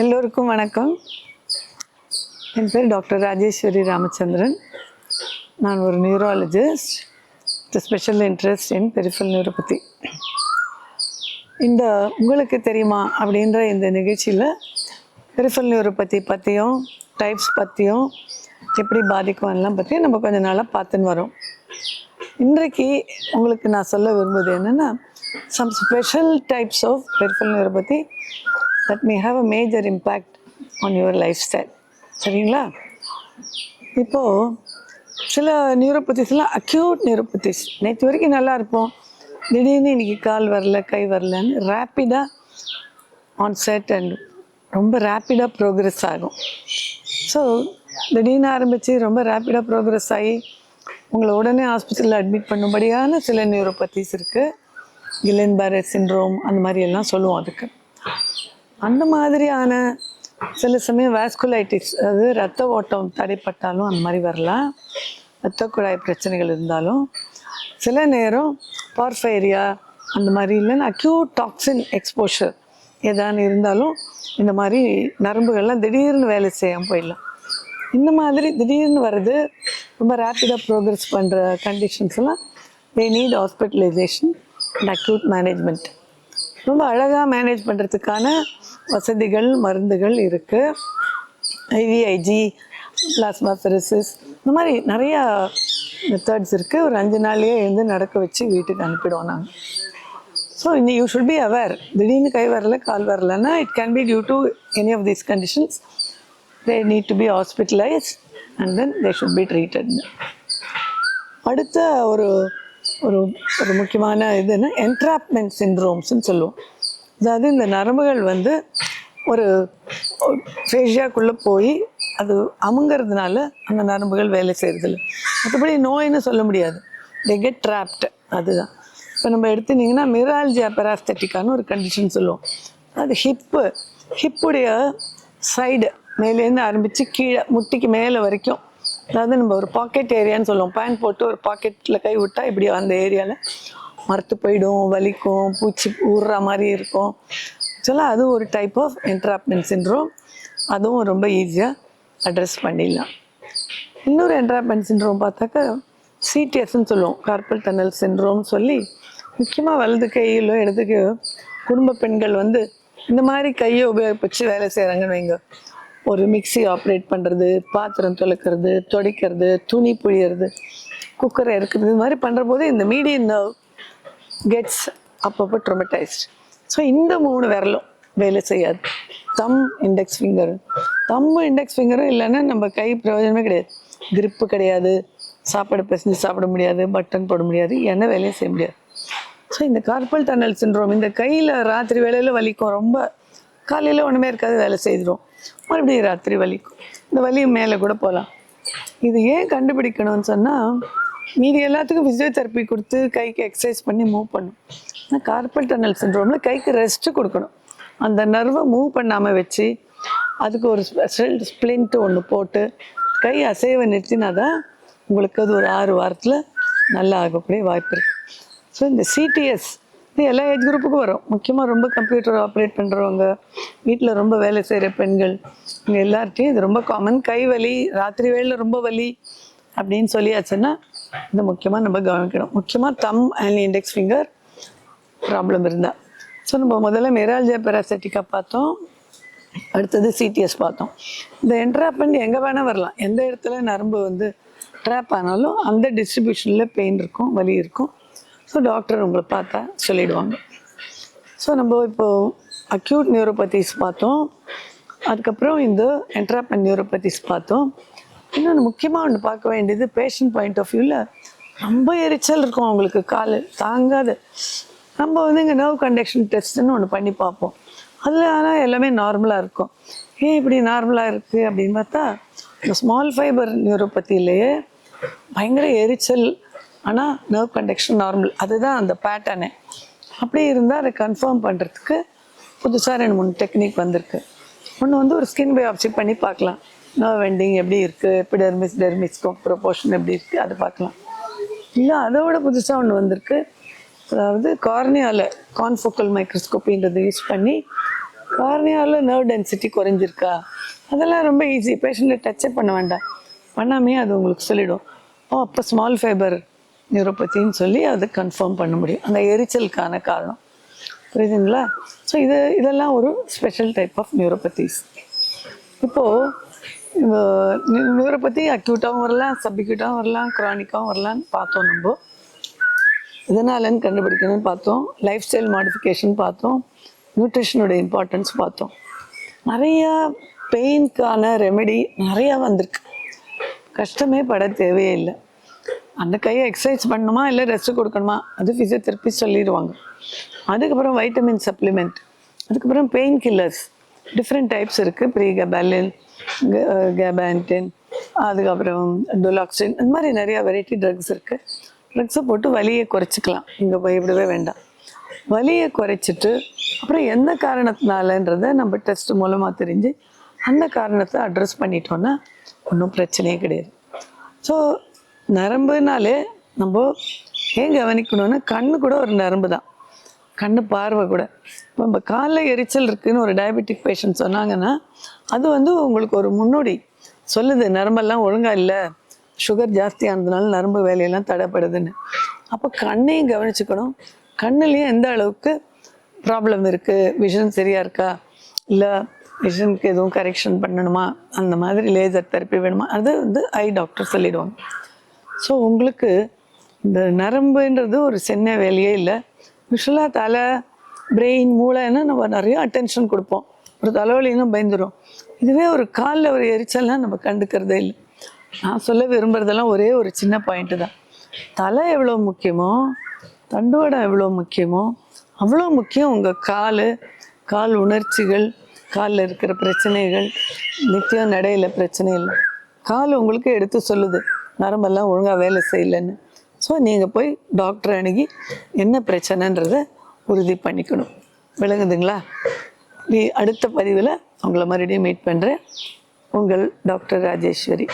எல்லோருக்கும் வணக்கம். என் பேர் டாக்டர் ராஜேஸ்வரி ராமச்சந்திரன். நான் ஒரு neurologist with special interest in peripheral neuropathy இந்த உங்களுக்கு தெரியுமா அப்படின்ற இந்த நிகழ்ச்சியில் பெரிஃபல் நியூரோபதி பற்றியும் டைப்ஸ் பற்றியும் எப்படி பாதிக்கும் எல்லாம் பற்றியும் நம்ம கொஞ்ச நாளாக பார்த்துன்னு வரோம். இன்றைக்கு உங்களுக்கு நான் சொல்ல விரும்புவது என்னென்னா some special types of peripheral neuropathy that may have a major impact on your lifestyle சரிங்களா? இப்போது சில நியூரோபதிஸ்லாம் அக்யூட் நியூரோபதிஸ் நேற்று வரைக்கும் நல்லா இருப்போம். திடீர்னு இன்னைக்கு கால் வரல கை வரலன்னு ரேப்பிடாக ஆன் செட் அண்ட் ரொம்ப ரேப்பிடாக ப்ரோக்ரஸ் ஆகும். ஸோ திடீர்னு ஆரம்பித்து ரொம்ப ரேப்பிடாக ப்ரோக்ரஸ் ஆகி உங்களை உடனே ஹாஸ்பிட்டலில் அட்மிட் பண்ணும்படியான சில நியூரோபதிஸ் இருக்குது கிலன் பேரே சிண்ட்ரோம் அந்த மாதிரி எல்லாம் சொல்லுவோம் அதுக்கு. அந்த மாதிரியான சில சமயம் வேஸ்குலைட்டிஸ் அதாவது ரத்த ஓட்டம் தடைப்பட்டாலும் அந்த மாதிரி வரலாம். ரத்த குழாய் பிரச்சனைகள் இருந்தாலும் சில நேரம் பார்ஃபைரியா அந்த மாதிரி இல்லைன்னா அக்யூட் டாக்ஸின் எக்ஸ்போஷர் ஏதானு இருந்தாலும் இந்த மாதிரி நரம்புகள்லாம் திடீர்னு வேலை செய்யாமல் போயிடலாம். இந்த மாதிரி திடீர்னு வர்றது ரொம்ப ரேப்பிடாக ப்ரோக்ரஸ் பண்ணுற கண்டிஷன்ஸ் எல்லாம் they need hospitalization and acute management ரொம்ப அழகாக மேனேஜ் பண்ணுறதுக்கான வசதிகள் மருந்துகள் இருக்குது ஐவிஐஜி பிளாஸ்மா ஃபெரிசிஸ் இந்த மாதிரி நிறையா மெத்தட்ஸ் இருக்குது ஒரு அஞ்சு நாள்லேயே எழுந்து நடக்க வச்சு வீட்டுக்கு அனுப்பிடுவோம் நாங்கள் ஸோ இந்த யூ ஷுட் பி அவேர் திடீர்னு கை வரல கால் வரலன்னா it can be due to any of these conditions they need to be hospitalize and then they should be treated அடுத்த ஒரு ஒரு ஒரு முக்கியமான இதுன்னா என்ட்ராப்மெண்ட் சின்ரோம்ஸ்ன்னு சொல்லுவோம். அதாவது இந்த நரம்புகள் வந்து ஒரு ஃபேஷியாக்குள்ளே போய் அது அமுங்கிறதுனால அந்த நரம்புகள் வேலை செய்கிறதில்ல மற்றபடி நோயின்னு சொல்ல முடியாது. தே கெட் ட்ராப்டு அதுதான். இப்போ நம்ம எடுத்துனிங்கன்னா மிரால்ஜியா பெராஸ்தட்டிக்கான்னு ஒரு கண்டிஷன் சொல்லுவோம். அது ஹிப்பு ஹிப்புடைய சைடு மேலேருந்து ஆரம்பித்து கீழே முட்டிக்கு மேலே வரைக்கும் அதாவது நம்ம ஒரு பாக்கெட் ஏரியான்னு சொல்லுவோம். பேண்ட் போட்டு ஒரு பாக்கெட்டில் கை விட்டா இப்படி அந்த ஏரியாவில் மரத்து போயிடும் வலிக்கும் பூச்சி ஊறுற மாதிரி இருக்கும். ஆக்சுவலாக அதுவும் ஒரு டைப் ஆஃப் என்ட்ராப்மெண்ட் சின்ரோம் அதுவும் ரொம்ப ஈஸியாக அட்ரஸ் பண்ணிடலாம். இன்னொரு என்ட்ராப்மெண்ட் சின்ரோம் பார்த்தாக்கா சிடிஎஸ்ன்னு சொல்லுவோம். கார்பல் டனல் சின்ரோம்னு சொல்லி முக்கியமாக வலது கையிலோ இடதுக்கு குடும்ப பெண்கள் வந்து இந்த மாதிரி கையை உபயோகிச்சு வேலை செய்கிறாங்கன்னு வைங்க. ஒரு மிக்சி ஆப்ரேட் பண்ணுறது பாத்திரம் துளக்கிறது துடைக்கிறது துணி புழியறது குக்கரை இருக்கிறது இது மாதிரி பண்ணுற போது இந்த மீடியன் நர்வ் கெட்ஸ் அப்பப்போ ட்ரொமடைஸ்ட் ஸோ இந்த மூணு விரலும் வேலை செய்யாது. Thumb index finger thumb index ஃபிங்கரும் இல்லைன்னா நம்ம கை பிரயோஜனமே கிடையாது. கிரிப்பு கிடையாது. சாப்பாடு பிசைஞ்சு சாப்பிட முடியாது. பட்டன் போட முடியாது. என்ன வேலையும் செய்ய முடியாது. ஸோ இந்த கார்பல் டனல் சின்ரோம் இந்த கையில் ராத்திரி வேலையில் வலிக்கும். ரொம்ப காலையில் ஒன்றுமே இருக்காது வேலை செய்திடும் மறுபடியும் ராத்திரி வலிக்கும். இந்த வலி மேலே கூட போகலாம் இது ஏன் கண்டுபிடிக்கணும்னு சொன்னால் மீதி எல்லாத்துக்கும் ஃபிசியோதெரப்பி கொடுத்து கைக்கு எக்ஸசைஸ் பண்ணி மூவ் பண்ணும். ஆனால் கார்பல் டனல் சின்ரோமில் கைக்கு ரெஸ்ட்டு கொடுக்கணும். அந்த நர்வை மூவ் பண்ணாமல் வச்சு அதுக்கு ஒரு ஸ்பெஷல் ஸ்ப்ளின்ட்டு ஒன்று போட்டு கை அசைவை நிறுத்தினா தான் உங்களுக்கு அது ஒரு ஆறு வாரத்தில் நல்லா ஆகக்கூடிய வாய்ப்பு இருக்குது ஸோ இந்த சிடிஎஸ் இது எல்லா ஏஜ் குரூப்புக்கும் வரும். முக்கியமாக ரொம்ப கம்ப்யூட்டர் ஆப்ரேட் பண்ணுறவங்க வீட்டில் ரொம்ப வேலை செய்கிற பெண்கள் இங்கே எல்லார்ட்டையும் இது ரொம்ப காமன் கை வலி ராத்திரி வேளையில் ரொம்ப வலி அப்படின்னு சொல்லியாச்சுன்னா இது முக்கியமாக நம்ம கவனிக்கணும். முக்கியமாக thumb and index finger problem இருந்தால் ஸோ நம்ம முதல்ல மெரால்ஜியா பெராசெட்டிக்கா பார்த்தோம். அடுத்தது சிடிஎஸ் பார்த்தோம். இந்த என்ட்ராப்மெண்ட் எங்கே வேணால் வரலாம். எந்த இடத்துல நரம்பு வந்து ட்ராப் ஆனாலும் அந்த டிஸ்ட்ரிபியூஷனில் பெயின் இருக்கும் வலி இருக்கும். ஸோ டாக்டர் உங்களை பார்த்தா சொல்லிடுவாங்க. ஸோ நம்ம இப்போது அக்யூட் நியூரோபதிஸ் பார்த்தோம். அதுக்கப்புறம் இந்த என்ட்ராப்பன் நியூரோபதிஸ் பார்த்தோம். இன்னொன்று முக்கியமாக ஒன்று பார்க்க வேண்டியது பேஷண்ட் பாயிண்ட் ஆஃப் வியூவில் ரொம்ப எரிச்சல் இருக்கும் அவங்களுக்கு கால் தாங்காது. நம்ம வந்து இங்கே நர்வ் கண்டக்ஷன் டெஸ்ட்டுன்னு ஒன்று பண்ணி பார்ப்போம். அதில் ஆனால் எல்லாமே நார்மலாக இருக்கும். ஏன் இப்படி நார்மலாக இருக்குது அப்படின்னு பார்த்தா இந்த ஸ்மால் ஃபைபர் நியூரோபதியிலேயே பயங்கர எரிச்சல் ஆனால் நர்வ் கண்டக்ஷன் நார்மல் அதுதான் அந்த பேட்டர்னே அப்படி இருந்தால் அதை கன்ஃபார்ம் பண்ணுறதுக்கு புதுசாக ரெண்டு மூணு டெக்னிக் வந்திருக்கு. ஒன்று வந்து ஒரு ஸ்கின் பயாப்சி பண்ணி பார்க்கலாம். நர்வ் வெண்டிங் எப்படி இருக்குது எபிடெர்மிஸ் டெர்மிஸ்க்கும் ப்ரொபோர்ஷன் எப்படி இருக்குது அதை பார்க்கலாம். இல்லை அதோட புதுசாக ஒன்று வந்திருக்கு. அதாவது கார்னியாவில் கான்ஃபோக்கல் மைக்ரோஸ்கோப்பின்றதை யூஸ் பண்ணி கார்னியாவில் நர்வ் டென்சிட்டி குறைஞ்சிருக்கா? அதெல்லாம் ரொம்ப ஈஸி பேஷண்ட்டை டச்சே பண்ண வேண்டாம். பண்ணாமே அது உங்களுக்கு சொல்லிவிடும் ஓ அப்போ ஸ்மால் ஃபைபர் நியூரோபத்தின்னு சொல்லி அதை கன்ஃபார்ம் பண்ண முடியும். அந்த எரிச்சலுக்கான காரணம். புரியுதுங்களா? ஸோ இது இதெல்லாம் ஒரு ஸ்பெஷல் டைப் ஆஃப் நியூரோபத்திஸ் இப்போது நியூரோபதி அக்யூட்டாகவும் வரலாம் சப்அக்யூட்டாகவும் வரலாம் க்ரானிக்காகவும் வரலாம்னு பார்த்தோம் நம்ம. இதனாலன்னு கண்டுபிடிக்கணும்னு பார்த்தோம். லைஃப் ஸ்டைல் மாடிஃபிகேஷன் பார்த்தோம் நியூட்ரிஷனோட இம்பார்ட்டன்ஸ் பார்த்தோம். நிறையா பெயின்க்கான ரெமெடி நிறையா வந்திருக்கு. கஷ்டமே பட தேவையே இல்லை. அந்த கையை எக்ஸசைஸ் பண்ணணுமா இல்லை ரெஸ்ட் கொடுக்கணுமா? அது ஃபிசியோதெரப்பி சொல்லிடுவாங்க. அதுக்கப்புறம் வைட்டமின் சப்ளிமெண்ட் அதுக்கப்புறம் பெயின் கில்லர்ஸ் டிஃப்ரெண்ட் டைப்ஸ் இருக்குது ப்ரீ கபாலின் கேபான்டின் அதுக்கப்புறம் டொலாக்சின் இந்த மாதிரி நிறையா வெரைட்டி ட்ரக்ஸ் இருக்குது ட்ரக்ஸை போட்டு வலியை குறைச்சிக்கலாம். இங்கே போய் விடவே வேண்டாம். வலியை குறைச்சிட்டு அப்புறம் எந்த காரணத்தினாலன்றதை நம்ம டெஸ்ட் மூலமாக தெரிஞ்சு அந்த காரணத்தை அட்ரஸ் பண்ணிட்டோன்னா ஒன்றும் பிரச்சனையே கிடையாது. ஸோ நரம்புனாலே நம்ம ஏன் கவனிக்கணும்னா கண்ணு கூட ஒரு நரம்பு தான் கண்ணு பார்வை கூட. இப்போ நம்ம காலில் எரிச்சல் இருக்குதுன்னு ஒரு டயபெட்டிக் பேஷண்ட் சொன்னாங்கன்னா அது வந்து உங்களுக்கு ஒரு முன்னோடி. சொல்லுது நரம்பெல்லாம் ஒழுங்காக இல்லை. சுகர் ஜாஸ்தியானதுனால நரம்பு வேலையெல்லாம் தடைப்படுதுன்னு. அப்போ கண்ணையும் கவனிச்சுக்கணும். கண்ணுலேயும் எந்த அளவுக்கு ப்ராப்ளம் இருக்குது விஷன் சரியாக இருக்கா? இல்லை விஷனுக்கு எதுவும் கரெக்ஷன் பண்ணணுமா? அந்த மாதிரி லேசர் தெரப்பி வேணுமா? அது வந்து ஐ டாக்டர் சொல்லிடுவாங்க. ஸோ உங்களுக்கு இந்த நரம்புன்றது ஒரு சின்ன வேலையே இல்லை. யூஸ்வலாக தலை பிரெயின் மூளைன்னா நம்ம நிறைய அட்டென்ஷன் கொடுப்போம். ஒரு தலைவலின்னா பயந்துரும். இதுவே ஒரு காலில் ஒரு எரிச்சல்லாம் நம்ம கண்டுக்கிறதே இல்லை. நான் சொல்ல விரும்புறதெல்லாம் ஒரே ஒரு சின்ன பாயிண்ட்டு தான். தலை எவ்வளோ முக்கியமோ தண்டுவடம் எவ்வளோ முக்கியமோ அவ்வளோ முக்கியம் உங்கள் கால் கால் உணர்ச்சிகள் காலில் இருக்கிற பிரச்சனைகள் நித்தியம் நடையில் பிரச்சனை இல்லை கால் உங்களுக்கு எடுத்து சொல்லுது. நரம்பெல்லாம் ஒழுங்காக வேலை செய்யலைன்னு. ஸோ நீங்கள் போய் டாக்டரை அணுகி என்ன பிரச்சனைன்றதை உறுதி பண்ணிக்கணும். விளங்குதுங்களா? நீ அடுத்த பதிவில் உங்களை மறுபடியும் மீட் பண்ணுறேன் உங்கள் டாக்டர் ராஜேஸ்வரி.